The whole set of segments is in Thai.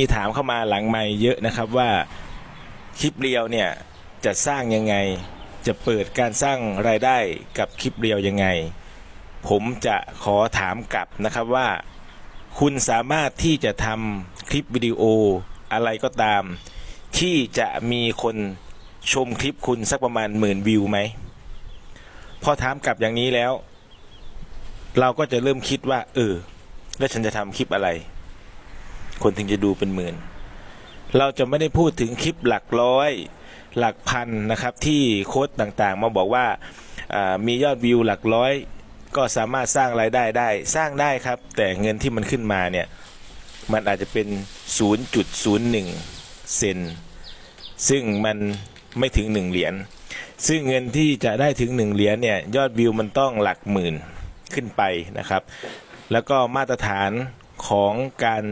มีถามเข้ามาหลังไม่เยอะนะครับว่าคลิปเรียวเนี่ยจะสร้างยังไง จะเปิดการสร้างรายได้กับคลิปเรียวยังไง ผมจะขอถามกลับนะครับว่า คุณสามารถที่จะทำคลิปวิดีโออะไรก็ตาม ที่จะมีคนชมคลิปคุณสักประมาณหมื่นวิวไหมพอถามกลับอย่างนี้แล้ว เราก็จะเริ่มคิดว่า เออ แล้วฉันจะทำคลิปอะไร คนถึงจะดูเป็นหมื่น เราจะไม่ได้พูดถึงคลิปหลักร้อยหลักพันนะครับที่โค้ดต่างๆ มาบอกว่ามียอดวิวหลักร้อย ก็สามารถสร้างรายได้ได้ สร้างได้ครับ แต่เงินที่มันขึ้นมาเนี่ยมันอาจจะเป็น 0.01 เซนซึ่งมันไม่ถึง 1 เหรียญซึ่งเงินที่จะได้ถึง 1 เหรียญเนี่ยยอดวิวมันต้องหลักหมื่นขึ้นไปนะครับ แล้วก็มาตรฐานของการ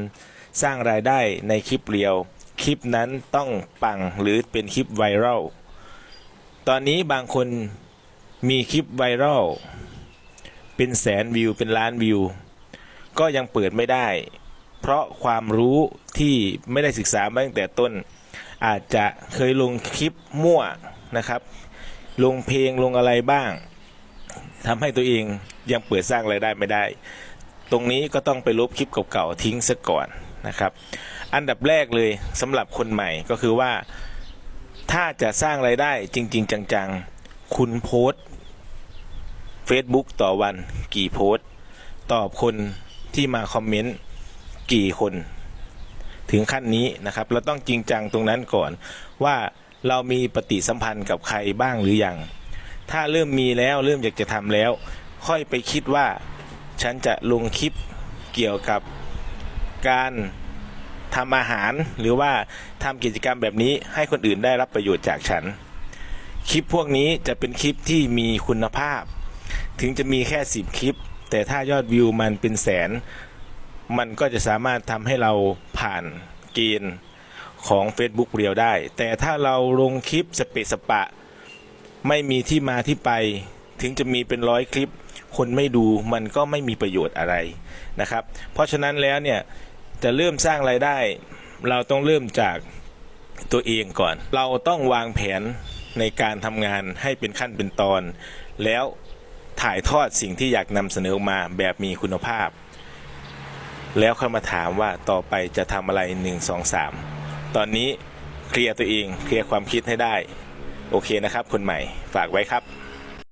สร้างรายได้ในคลิปเรียว คลิปนั้นต้องปังหรือเป็นคลิปไวรัล ตอนนี้บางคนมีคลิปไวรัลเป็นแสนวิวเป็นล้านวิว ก็ยังเปิดไม่ได้ เพราะความรู้ที่ไม่ได้ศึกษามาตั้งแต่ต้น อาจจะเคยลงคลิปมั่วนะครับ ลงเพลงลงอะไรบ้างทำให้ตัวเองยังเปิดสร้างรายได้ไม่ได้ ตรงนี้ก็ต้องไปลบคลิปเก่าๆทิ้งซะก่อน นะครับ อันดับแรกเลยสำหรับคนใหม่ก็คือว่า ถ้าจะสร้างรายได้จริง ๆ จังๆ คุณโพสต์ Facebook ต่อวันกี่โพสต์ ตอบคนที่มาคอมเมนต์กี่คน ถึงขั้นนี้นะครับ เราต้องจริงจังตรงนั้นก่อนว่าเรามีปฏิสัมพันธ์กับใครบ้างหรือยัง ถ้าเริ่มมีแล้วเริ่มอยากจะทำแล้ว ค่อยไปคิดว่า ฉันจะลงคลิปเกี่ยวกับ การทำอาหารหรือว่าทำกิจกรรมแบบนี้ให้คนอื่นได้รับประโยชน์จากฉัน คลิปพวกนี้จะเป็นคลิปที่มีคุณภาพ ถึงจะมีแค่ 10 คลิป แต่ถ้ายอดวิวมันเป็นแสน มันก็จะสามารถทำให้เราผ่านเกณฑ์ของ Facebook เรียวได้ แต่ถ้าเราลงคลิปสเปสปะ ไม่มีที่มาที่ไป ถึงจะมีเป็นร้อยคลิป คนไม่ดูมันก็ไม่มีประโยชน์อะไรนะครับ เพราะฉะนั้นแล้วเนี่ย จะเริ่มสร้างรายได้ เราต้องเริ่มจากตัวเองก่อน เราต้องวางแผนในการทำงานให้เป็นขั้นเป็นตอน แล้วถ่ายทอดสิ่งที่อยากนำเสนอออกมาแบบมีคุณภาพ แล้วค่อยมาถามว่าต่อไปจะทำอะไร 1 2 3 ตอนนี้เคลียร์ตัวเองเคลียร์ความคิดให้ได้ โอเคนะครับคนใหม่ฝากไว้ครับ